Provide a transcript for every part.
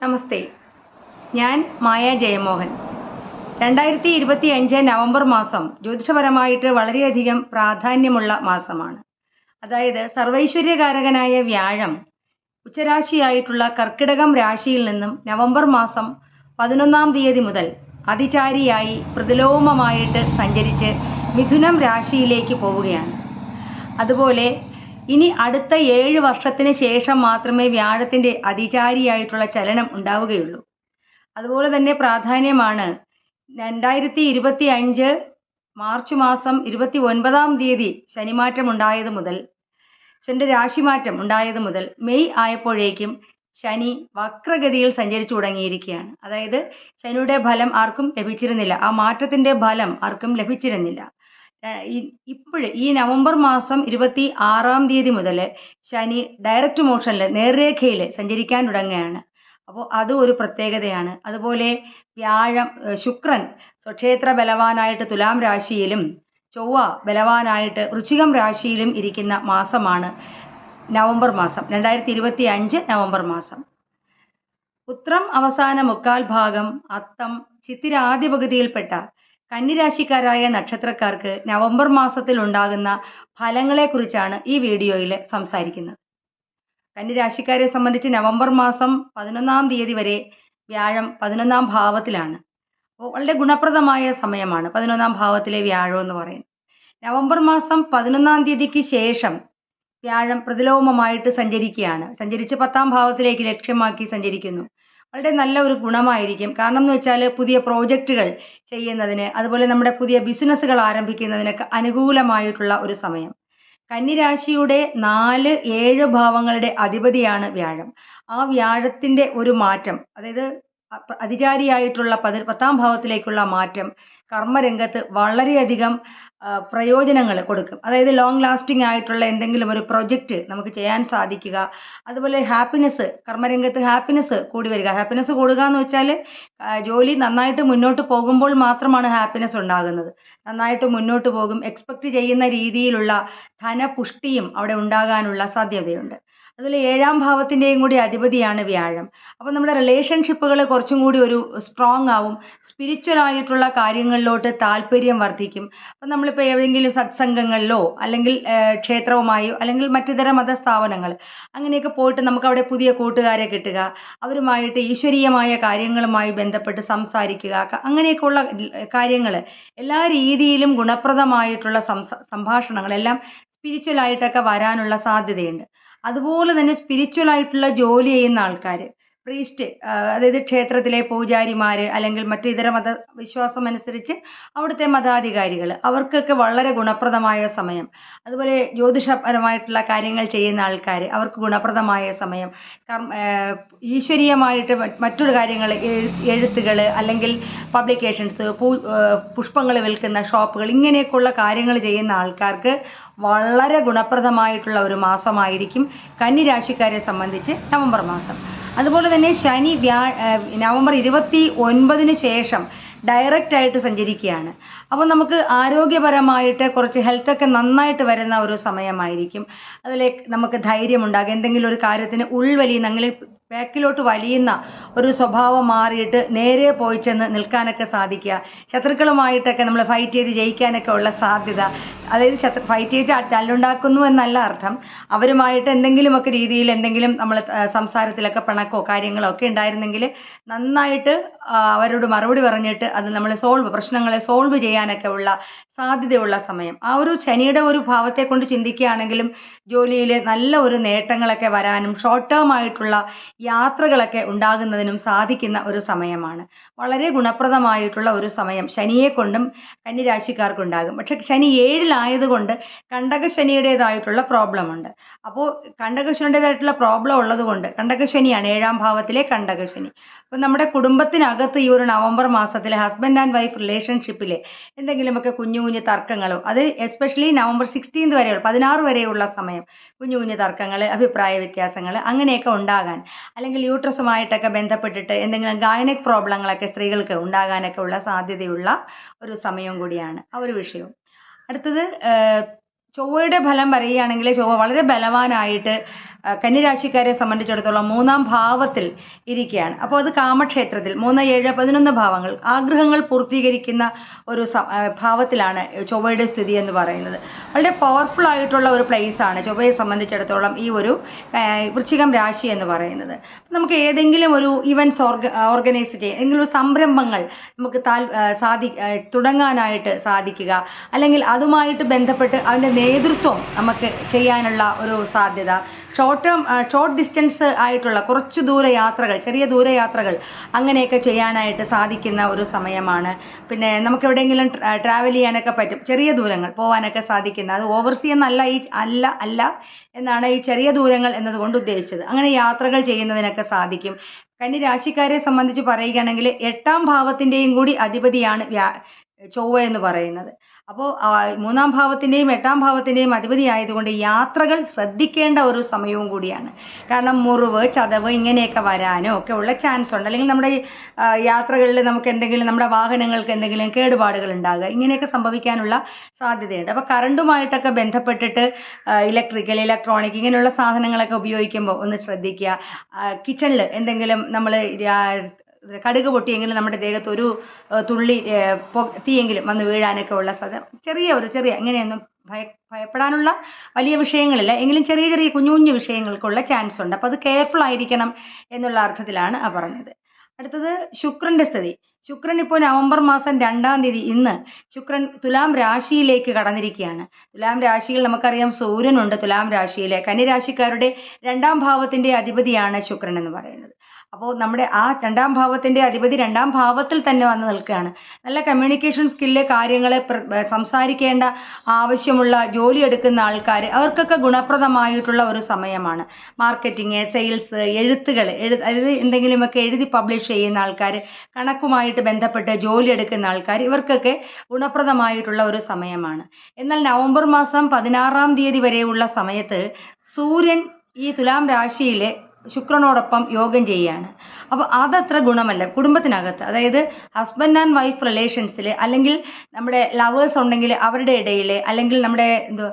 നമസ്തേ. ഞാൻ മായ ജയമോഹൻ. രണ്ടായിരത്തി ഇരുപത്തി അഞ്ച് നവംബർ മാസം ജ്യോതിഷപരമായിട്ട് വളരെയധികം പ്രാധാന്യമുള്ള മാസമാണ്. അതായത് സർവൈശ്വര്യകാരകനായ വ്യാഴം ഉച്ചരാശിയായിട്ടുള്ള കർക്കിടകം രാശിയിൽ നിന്നും നവംബർ മാസം പതിനൊന്നാം തീയതി മുതൽ അതിചാരിയായി പ്രതിലോമമായിട്ട് സഞ്ചരിച്ച് മിഥുനം രാശിയിലേക്ക് പോവുകയാണ്. അതുപോലെ ഇനി അടുത്ത ഏഴ് വർഷത്തിന് ശേഷം മാത്രമേ വ്യാഴത്തിന്റെ അതിചാരിയായിട്ടുള്ള ചലനം ഉണ്ടാവുകയുള്ളൂ. അതുപോലെ തന്നെ പ്രാധാന്യമാണ് രണ്ടായിരത്തി ഇരുപത്തി അഞ്ച് മാർച്ച് മാസം ഇരുപത്തി ഒൻപതാം തീയതി ശനിമാറ്റം ഉണ്ടായത് മുതൽ ശനിയുടെ രാശിമാറ്റം ഉണ്ടായത് മുതൽ മെയ് ആയപ്പോഴേക്കും ശനി വക്രഗതിയിൽ സഞ്ചരിച്ചു തുടങ്ങിയിരിക്കുകയാണ്. അതായത് ശനിയുടെ ഫലം ആർക്കും ലഭിച്ചിരുന്നില്ല. ആ മാറ്റത്തിന്റെ ഫലം ആർക്കും ലഭിച്ചിരുന്നില്ല. ഇപ്പോഴ് ഈ നവംബർ മാസം ഇരുപത്തി ആറാം തീയതി മുതൽ ശനി ഡയറക്റ്റ് മോഷനിൽ നേർരേഖയിൽ സഞ്ചരിക്കാൻ തുടങ്ങുകയാണ്. അപ്പോൾ അത് ഒരു പ്രത്യേകതയാണ്. അതുപോലെ വ്യാഴം ശുക്രൻ സ്വക്ഷേത്ര ബലവാനായിട്ട് തുലാം രാശിയിലും ചൊവ്വ ബലവാനായിട്ട് വൃശ്ചികം രാശിയിലും ഇരിക്കുന്ന മാസമാണ് നവംബർ മാസം രണ്ടായിരത്തി ഇരുപത്തി അഞ്ച് നവംബർ മാസം. ഉത്രം അവസാന മുക്കാൽ ഭാഗം അത്തം ചിത്തിര ആദ്യ പകുതിയിൽപ്പെട്ട കന്നിരാശിക്കാരായ നക്ഷത്രക്കാർക്ക് നവംബർ മാസത്തിൽ ഉണ്ടാകുന്ന ഫലങ്ങളെക്കുറിച്ചാണ് ഈ വീഡിയോയിൽ സംസാരിക്കുന്നത്. കന്നിരാശിക്കാരെ സംബന്ധിച്ച് നവംബർ മാസം പതിനൊന്നാം തീയതി വരെ വ്യാഴം പതിനൊന്നാം ഭാവത്തിലാണ്. വളരെ ഗുണപ്രദമായ സമയമാണ് പതിനൊന്നാം ഭാവത്തിലെ വ്യാഴം എന്ന് പറയുന്നത്. നവംബർ മാസം പതിനൊന്നാം തീയതിക്ക് ശേഷം വ്യാഴം പ്രതിലോമമായിട്ട് സഞ്ചരിക്കുകയാണ്. സഞ്ചരിച്ച് പത്താം ഭാവത്തിലേക്ക് ലക്ഷ്യമാക്കി സഞ്ചരിക്കുന്നു. വളരെ നല്ല ഒരു ഗുണമായിരിക്കും. കാരണം എന്ന് വെച്ചാൽ പുതിയ പ്രോജക്റ്റുകൾ ചെയ്യുന്നതിന് അതുപോലെ നമ്മുടെ പുതിയ ബിസിനസ്സുകൾ ആരംഭിക്കുന്നതിനൊക്കെ അനുകൂലമായിട്ടുള്ള ഒരു സമയം. കന്നിരാശിയുടെ നാല് ഏഴ് ഭാവങ്ങളുടെ അധിപതിയാണ് വ്യാഴം. ആ വ്യാഴത്തിന്റെ ഒരു മാറ്റം അതായത് അതിചാരിയായിട്ടുള്ള പതി പത്താം ഭാവത്തിലേക്കുള്ള മാറ്റം കർമ്മരംഗത്ത് വളരെയധികം പ്രയോജനങ്ങൾ കൊടുക്കും. അതായത് ലോങ് ലാസ്റ്റിംഗ് ആയിട്ടുള്ള എന്തെങ്കിലും ഒരു പ്രൊജക്റ്റ് നമുക്ക് ചെയ്യാൻ സാധിക്കുക. അതുപോലെ ഹാപ്പിനെസ് കർമ്മരംഗത്ത് ഹാപ്പിനെസ് കൂടി വരിക. ഹാപ്പിനെസ് കൂടുക എന്ന് വെച്ചാൽ ജോലി നന്നായിട്ട് മുന്നോട്ട് പോകുമ്പോൾ മാത്രമാണ് ഹാപ്പിനെസ് ഉണ്ടാകുന്നത്. നന്നായിട്ട് മുന്നോട്ട് പോകും എക്സ്പെക്റ്റ് ചെയ്യുന്ന രീതിയിലുള്ള ധനപുഷ്ടിയും അവിടെ ഉണ്ടാകാനുള്ള സാധ്യതയുണ്ട്. അതുപോലെ ഏഴാം ഭാവത്തിന്റെയും കൂടി അധിപതിയാണ് വ്യാഴം. അപ്പോൾ നമ്മുടെ റിലേഷൻഷിപ്പുകൾ കുറച്ചും കൂടി ഒരു സ്ട്രോങ് ആവും. സ്പിരിച്വൽ ആയിട്ടുള്ള കാര്യങ്ങളിലോട്ട് താല്പര്യം വർദ്ധിക്കും. അപ്പം നമ്മളിപ്പോൾ ഏതെങ്കിലും സത്സംഗങ്ങളിലോ അല്ലെങ്കിൽ ക്ഷേത്രവുമായോ അല്ലെങ്കിൽ മറ്റിതര മതസ്ഥാപനങ്ങൾ അങ്ങനെയൊക്കെ പോയിട്ട് നമുക്ക് അവിടെ പുതിയ കൂട്ടുകാരെ കിട്ടുക. അവരുമായിട്ട് ഈശ്വരീയമായ കാര്യങ്ങളുമായി ബന്ധപ്പെട്ട് സംസാരിക്കുക. അങ്ങനെയൊക്കെയുള്ള കാര്യങ്ങൾ എല്ലാ രീതിയിലും ഗുണപ്രദമായിട്ടുള്ള സംഭാഷണങ്ങളെല്ലാം സ്പിരിച്വലായിട്ടൊക്കെ വരാനുള്ള സാധ്യതയുണ്ട്. അതുപോലെ തന്നെ സ്പിരിച്വൽ ആയിട്ടുള്ള ജോലി ചെയ്യുന്ന ആൾക്കാർ പ്രീസ്റ്റ് അതായത് ക്ഷേത്രത്തിലെ പൂജാരിമാർ അല്ലെങ്കിൽ മറ്റു ഇതര മത വിശ്വാസം അനുസരിച്ച് അവിടുത്തെ മതാധികാരികൾ അവർക്കൊക്കെ വളരെ ഗുണപ്രദമായ സമയം. അതുപോലെ ജ്യോതിഷപരമായിട്ടുള്ള കാര്യങ്ങൾ ചെയ്യുന്ന ആൾക്കാർ അവർക്ക് ഗുണപ്രദമായ സമയം. ഈശ്വരീയമായിട്ട് മറ്റൊരു കാര്യങ്ങൾ എഴുത്തുകൾ അല്ലെങ്കിൽ പബ്ലിക്കേഷൻസ് പൂ പുഷ്പങ്ങൾ വിൽക്കുന്ന ഷോപ്പുകൾ ഇങ്ങനെയൊക്കെയുള്ള കാര്യങ്ങൾ ചെയ്യുന്ന ആൾക്കാർക്ക് വളരെ ഗുണപ്രദമായിട്ടുള്ള ഒരു മാസമായിരിക്കും കന്നിരാശിക്കാരെ സംബന്ധിച്ച് നവംബർ മാസം. അതുപോലെ തന്നെ ശനി വ്യാ നവംബർ ഇരുപത്തി ഒൻപതിന് ശേഷം ഡയറക്റ്റ് ആയിട്ട് സഞ്ചരിക്കുകയാണ്. അപ്പോൾ നമുക്ക് ആരോഗ്യപരമായിട്ട് കുറച്ച് ഹെൽത്തൊക്കെ നന്നായിട്ട് വരുന്ന ഒരു സമയമായിരിക്കും. അതിലേക്ക് നമുക്ക് ധൈര്യമുണ്ടാകും. എന്തെങ്കിലും ഒരു കാര്യത്തിന് ഉൾവലിയുന്ന അങ്ങനെ ബാക്കിലോട്ട് വലിയുന്ന ഒരു സ്വഭാവം മാറിയിട്ട് നേരെ പോയി ചെന്ന് നിൽക്കാനൊക്കെ സാധിക്കുക. ശത്രുക്കളുമായിട്ടൊക്കെ നമ്മൾ ഫൈറ്റ് ചെയ്ത് ജയിക്കാനൊക്കെ ഉള്ള സാധ്യത. അതായത് ശത്രു ഫൈറ്റ് ചെയ്ത് തല്ലുണ്ടാക്കുന്നു എന്നല്ല അർത്ഥം. അവരുമായിട്ട് എന്തെങ്കിലുമൊക്കെ രീതിയിൽ എന്തെങ്കിലും നമ്മൾ സംസാരത്തിലൊക്കെ പിണക്കോ കാര്യങ്ങളോ ഒക്കെ ഉണ്ടായിരുന്നെങ്കിൽ നന്നായിട്ട് അവരോട് മറുപടി പറഞ്ഞിട്ട് അത് നമ്മൾ സോൾവ് പ്രശ്നങ്ങളെ സോൾവ് ചെയ്യാനൊക്കെ ഉള്ള സാധ്യതയുള്ള സമയം. ആ ഒരു ശനിയുടെ ഒരു ഭാവത്തെ കൊണ്ട് ചിന്തിക്കുകയാണെങ്കിലും ജോലിയിൽ നല്ല ഒരു നേട്ടങ്ങളൊക്കെ വരാനും ഷോർട്ട് ടേം ആയിട്ടുള്ള യാത്രകളൊക്കെ ഉണ്ടാകുന്നതിനും സാധിക്കുന്ന ഒരു സമയമാണ്. വളരെ ഗുണപ്രദമായിട്ടുള്ള ഒരു സമയം ശനിയെ കൊണ്ടും കന്നിരാശിക്കാർക്കുണ്ടാകും. പക്ഷെ ശനി ഏഴിലായതുകൊണ്ട് കണ്ടകശനിയുടേതായിട്ടുള്ള പ്രോബ്ലം ഉണ്ട്. അപ്പോൾ കണ്ടകശനിയുടേതായിട്ടുള്ള പ്രോബ്ലം ഉള്ളതുകൊണ്ട് കണ്ടകശനിയാണ് ഏഴാം ഭാവത്തിലെ കണ്ടകശനി. അപ്പോൾ നമ്മുടെ കുടുംബത്തിനകത്ത് ഈ ഒരു നവംബർ മാസത്തിൽ ഹസ്ബൻഡ് ആൻഡ് വൈഫ് റിലേഷൻഷിപ്പിൽ എന്തെങ്കിലുമൊക്കെ കുഞ്ഞു കുഞ്ഞു തർക്കങ്ങളും അത് എസ്പെഷ്യലി നവംബർ സിക്സ്റ്റീൻത് വരെയുള്ള പതിനാറ് വരെയുള്ള സമയം കുഞ്ഞു കുഞ്ഞു തർക്കങ്ങൾ അഭിപ്രായ വ്യത്യാസങ്ങൾ അങ്ങനെയൊക്കെ ഉണ്ടാകാൻ അല്ലെങ്കിൽ യൂട്രസുമായിട്ടൊക്കെ ബന്ധപ്പെട്ടിട്ട് എന്തെങ്കിലും ഗൈനക് പ്രോബ്ലങ്ങളൊക്കെ സ്ത്രീകൾക്ക് ഉണ്ടാകാനൊക്കെ ഉള്ള സാധ്യതയുള്ള ഒരു സമയം കൂടിയാണ് ആ ഒരു വിഷയവും. അടുത്തത് ചൊവ്വയുടെ ഫലം പറയുകയാണെങ്കിൽ ചൊവ്വ വളരെ ബലവാനായിട്ട് കന്നിരാശിക്കാരെ സംബന്ധിച്ചിടത്തോളം മൂന്നാം ഭാവത്തിൽ ഇരിക്കുകയാണ്. അപ്പോൾ അത് കാമക്ഷേത്രത്തിൽ മൂന്ന് ഏഴ് പതിനൊന്ന് ഭാവങ്ങൾ ആഗ്രഹങ്ങൾ പൂർത്തീകരിക്കുന്ന ഒരു ഭാവത്തിലാണ് ചൊവ്വയുടെ സ്ഥിതി എന്ന് പറയുന്നത്. വളരെ പവർഫുൾ ആയിട്ടുള്ള ഒരു പ്ലേസ് ആണ് ചൊവ്വയെ സംബന്ധിച്ചിടത്തോളം ഈ ഒരു വൃശ്ചികം രാശി എന്ന് പറയുന്നത്. നമുക്ക് ഏതെങ്കിലും ഒരു ഇവന്റ്സ് ഓർഗ ഓർഗനൈസ് ചെയ്യുക ഏതെങ്കിലും ഒരു സംരംഭങ്ങൾ നമുക്ക് താൽ സാധി തുടങ്ങാനായിട്ട് സാധിക്കുക. അല്ലെങ്കിൽ അതുമായിട്ട് ബന്ധപ്പെട്ട് അതിന്റെ നേതൃത്വം നമുക്ക് ചെയ്യാനുള്ള ഒരു സാധ്യത ഷോർട്ട് ടേം ഷോർട്ട് ഡിസ്റ്റൻസ് ആയിട്ടുള്ള കുറച്ച് ദൂര യാത്രകൾ ചെറിയ ദൂര യാത്രകൾ അങ്ങനെയൊക്കെ ചെയ്യാനായിട്ട് സാധിക്കുന്ന ഒരു സമയമാണ്. പിന്നെ നമുക്ക് എവിടെയെങ്കിലും ട്രാവൽ ചെയ്യാനൊക്കെ പറ്റും. ചെറിയ ദൂരങ്ങൾ പോകാനൊക്കെ സാധിക്കുന്ന അത് ഓവർസീ എന്നല്ല ഈ അല്ല അല്ല എന്നാണ് ഈ ചെറിയ ദൂരങ്ങൾ എന്നതുകൊണ്ട് ഉദ്ദേശിച്ചത്. അങ്ങനെ യാത്രകൾ ചെയ്യുന്നതിനൊക്കെ സാധിക്കും. കന്നി രാശിക്കാരെ സംബന്ധിച്ച് പറയുകയാണെങ്കിൽ എട്ടാം ഭാവത്തിന്റെയും കൂടി അധിപതിയാണ് ചൊവ്വ എന്ന് പറയുന്നത്. അപ്പോൾ മൂന്നാം ഭാവത്തിന്റെയും എട്ടാം ഭാവത്തിന്റെയും അധിപതി ആയതുകൊണ്ട് യാത്രകൾ ശ്രദ്ധിക്കേണ്ട ഒരു സമയവും കൂടിയാണ്. കാരണം മുറിവ് ചതവ് ഇങ്ങനെയൊക്കെ വരാനോ ഒക്കെ ഉള്ള ചാൻസ് ഉണ്ട്. അല്ലെങ്കിൽ നമ്മുടെ യാത്രകളിൽ നമുക്ക് എന്തെങ്കിലും നമ്മുടെ വാഹനങ്ങൾക്ക് എന്തെങ്കിലും കേടുപാടുകൾ ഉണ്ടാകുക ഇങ്ങനെയൊക്കെ സംഭവിക്കാനുള്ള സാധ്യതയുണ്ട്. അപ്പോൾ കറണ്ടുമായിട്ടൊക്കെ ബന്ധപ്പെട്ടിട്ട് ഇലക്ട്രിക്കൽ ഇലക്ട്രോണിക് ഇങ്ങനെയുള്ള സാധനങ്ങളൊക്കെ ഉപയോഗിക്കുമ്പോൾ ഒന്ന് ശ്രദ്ധിക്കുക. കിച്ചണിൽ എന്തെങ്കിലും നമ്മൾ കടുക് പൊട്ടിയെങ്കിലും നമ്മുടെ ദേഹത്ത് ഒരു തുള്ളി തീയെങ്കിലും വന്ന് വീഴാനൊക്കെ ഉള്ള സാധ്യത ചെറിയ ഒരു ചെറിയ ഇങ്ങനെയൊന്നും ഭയ ഭയപ്പെടാനുള്ള വലിയ വിഷയങ്ങളില്ല. എങ്കിലും ചെറിയ ചെറിയ കുഞ്ഞു കുഞ്ഞു വിഷയങ്ങൾക്കുള്ള ചാൻസ് ഉണ്ട്. അപ്പോൾ അത് കെയർഫുൾ ആയിരിക്കണം എന്നുള്ള അർത്ഥത്തിലാണ് ആ പറഞ്ഞത്. അടുത്തത് ശുക്രന്റെ സ്ഥിതി. ശുക്രൻ ഇപ്പോൾ നവംബർ മാസം രണ്ടാം തീയതി ഇന്ന് ശുക്രൻ തുലാം രാശിയിലേക്ക് കടന്നിരിക്കുകയാണ്. തുലാം രാശിയിൽ നമുക്കറിയാം സൂര്യനുണ്ട്. തുലാം രാശിയിലെ കന്നിരാശിക്കാരുടെ രണ്ടാം ഭാവത്തിന്റെ അധിപതിയാണ് ശുക്രൻ എന്ന് പറയുന്നത്. അപ്പോൾ നമ്മുടെ ആ രണ്ടാം ഭാവത്തിന്റെ അധിപതി രണ്ടാം ഭാവത്തിൽ തന്നെ വന്ന് നിൽക്കുകയാണ്. നല്ല കമ്മ്യൂണിക്കേഷൻ സ്കില്ല് കാര്യങ്ങളെ സംസാരിക്കേണ്ട ആവശ്യമുള്ള ജോലി എടുക്കുന്ന ആൾക്കാർ അവർക്കൊക്കെ ഗുണപ്രദമായിട്ടുള്ള ഒരു സമയമാണ്. മാർക്കറ്റിംഗ് സെയിൽസ് എഴുത്തുകൾ എഴു അതായത് എന്തെങ്കിലുമൊക്കെ എഴുതി പബ്ലിഷ് ചെയ്യുന്ന ആൾക്കാർ കണക്കുമായിട്ട് ബന്ധപ്പെട്ട് ജോലി എടുക്കുന്ന ആൾക്കാർ ഇവർക്കൊക്കെ ഗുണപ്രദമായിട്ടുള്ള ഒരു സമയമാണ്. എന്നാൽ നവംബർ മാസം പതിനാറാം തീയതി വരെയുള്ള സമയത്ത് സൂര്യൻ ഈ തുലാം രാശിയിലെ ശുക്രനോടൊപ്പം യോഗം ചെയ്യുകയാണ് അപ്പോൾ അതത്ര ഗുണമല്ല. കുടുംബത്തിനകത്ത് അതായത് ഹസ്ബൻഡ് ആൻഡ് വൈഫ് റിലേഷൻസിൽ അല്ലെങ്കിൽ നമ്മുടെ ലവേഴ്സ് ഉണ്ടെങ്കിൽ അവരുടെ ഇടയിൽ അല്ലെങ്കിൽ നമ്മുടെ എന്തോ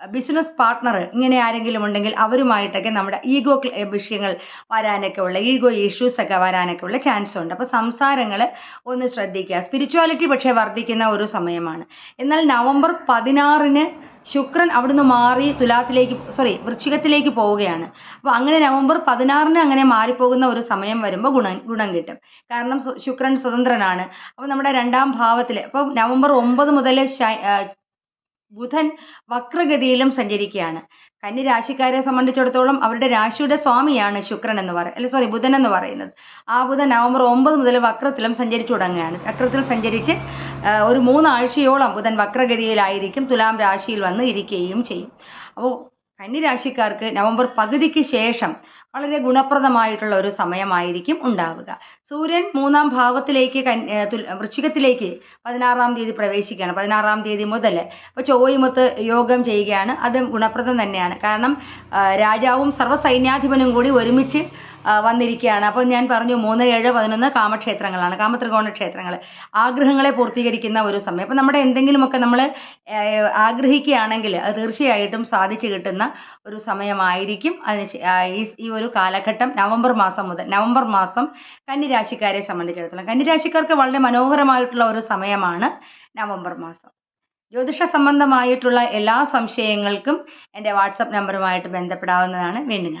ബിസിനസ് പാർട്ണർ ഇങ്ങനെ ആരെങ്കിലും ഉണ്ടെങ്കിൽ അവരുമായിട്ടൊക്കെ നമ്മുടെ ഈഗോ വിഷയങ്ങൾ വരാനൊക്കെ ഉള്ള ഈഗോ ഇഷ്യൂസ് ഒക്കെ വരാനൊക്കെ ഉള്ള ചാൻസ് ഉണ്ട്. അപ്പോൾ സംസാരങ്ങൾ ഒന്ന് ശ്രദ്ധിക്കുക. സ്പിരിച്വാലിറ്റി പക്ഷേ വർദ്ധിക്കുന്ന ഒരു സമയമാണ്. എന്നാൽ നവംബർ പതിനാറിന് ശുക്രൻ അവിടുന്ന് മാറി തുലാത്തിലേക്ക് സോറി വൃശ്ചികത്തിലേക്ക് പോവുകയാണ്. അപ്പോൾ അങ്ങനെ നവംബർ പതിനാറിന് അങ്ങനെ മാറിപ്പോകുന്ന ഒരു സമയം വരുമ്പോൾ ഗുണം ഗുണം കിട്ടും. കാരണം ശുക്രൻ സ്വതന്ത്രനാണ്. അപ്പോൾ നമ്മുടെ രണ്ടാം ഭാവത്തിൽ അപ്പോൾ നവംബർ ഒമ്പത് മുതൽ ബുധൻ വക്രഗതിയിലും സഞ്ചരിക്കുകയാണ്. കന്നി രാശിക്കാരെ സംബന്ധിച്ചിടത്തോളം അവരുടെ രാശിയുടെ സ്വാമിയാണ് ശുക്രൻ എന്ന് പറയുന്നത് അല്ല സോറി ബുധൻ എന്ന് പറയുന്നത്. ആ ബുധൻ നവംബർ ഒമ്പത് മുതൽ വക്രത്തിലും സഞ്ചരിച്ചു തുടങ്ങുകയാണ്. വക്രത്തിൽ സഞ്ചരിച്ച് ഒരു മൂന്നാഴ്ചയോളം ബുധൻ വക്രഗതിയിലായിരിക്കും തുലാം രാശിയിൽ വന്ന് ഇരിക്കുകയും ചെയ്യും. അപ്പോൾ കന്നി രാശിക്കാർക്ക് നവംബർ പകുതിക്ക് ശേഷം വളരെ ഗുണപ്രദമായിട്ടുള്ള ഒരു സമയമായിരിക്കും ഉണ്ടാവുക. സൂര്യൻ മൂന്നാം ഭാവത്തിലേക്ക് വൃശ്ചികത്തിലേക്ക് പതിനാറാം തീയതി പ്രവേശിക്കുകയാണ്. പതിനാറാം തീയതി മുതൽ അപ്പോൾ ചൊവ്വയുമൊത്ത് യോഗം ചെയ്യുകയാണ്. അതും ഗുണപ്രദം തന്നെയാണ്. കാരണം രാജാവും സർവസൈന്യാധിപനും കൂടി ഒരുമിച്ച് വന്നിരിക്കുകയാണ്. അപ്പോൾ ഞാൻ പറഞ്ഞു മൂന്ന് ഏഴ് പതിനൊന്ന് കാമക്ഷേത്രങ്ങളാണ് കാമത്രികോണ ക്ഷേത്രങ്ങൾ ആഗ്രഹങ്ങളെ പൂർത്തീകരിക്കുന്ന ഒരു സമയം. അപ്പോൾ നമ്മുടെ എന്തെങ്കിലുമൊക്കെ നമ്മൾ ആഗ്രഹിക്കുകയാണെങ്കിൽ അത് തീർച്ചയായിട്ടും സാധിച്ചു കിട്ടുന്ന ഒരു സമയമായിരിക്കും. അതിന് ഈ ഒരു കാലഘട്ടം നവംബർ മാസം മുതൽ നവംബർ മാസം കന്നിരാശിക്കാരെ സംബന്ധിച്ചിടത്തോളം. കന്നിരാശിക്കാർക്ക് വളരെ മനോഹരമായിട്ടുള്ള ഒരു സമയമാണ് നവംബർ മാസം. ജ്യോതിഷ സംബന്ധമായിട്ടുള്ള എല്ലാ സംശയങ്ങൾക്കും എന്റെ വാട്സപ്പ് നമ്പറുമായിട്ട് ബന്ധപ്പെടാവുന്നതാണ്. വീണ്ടും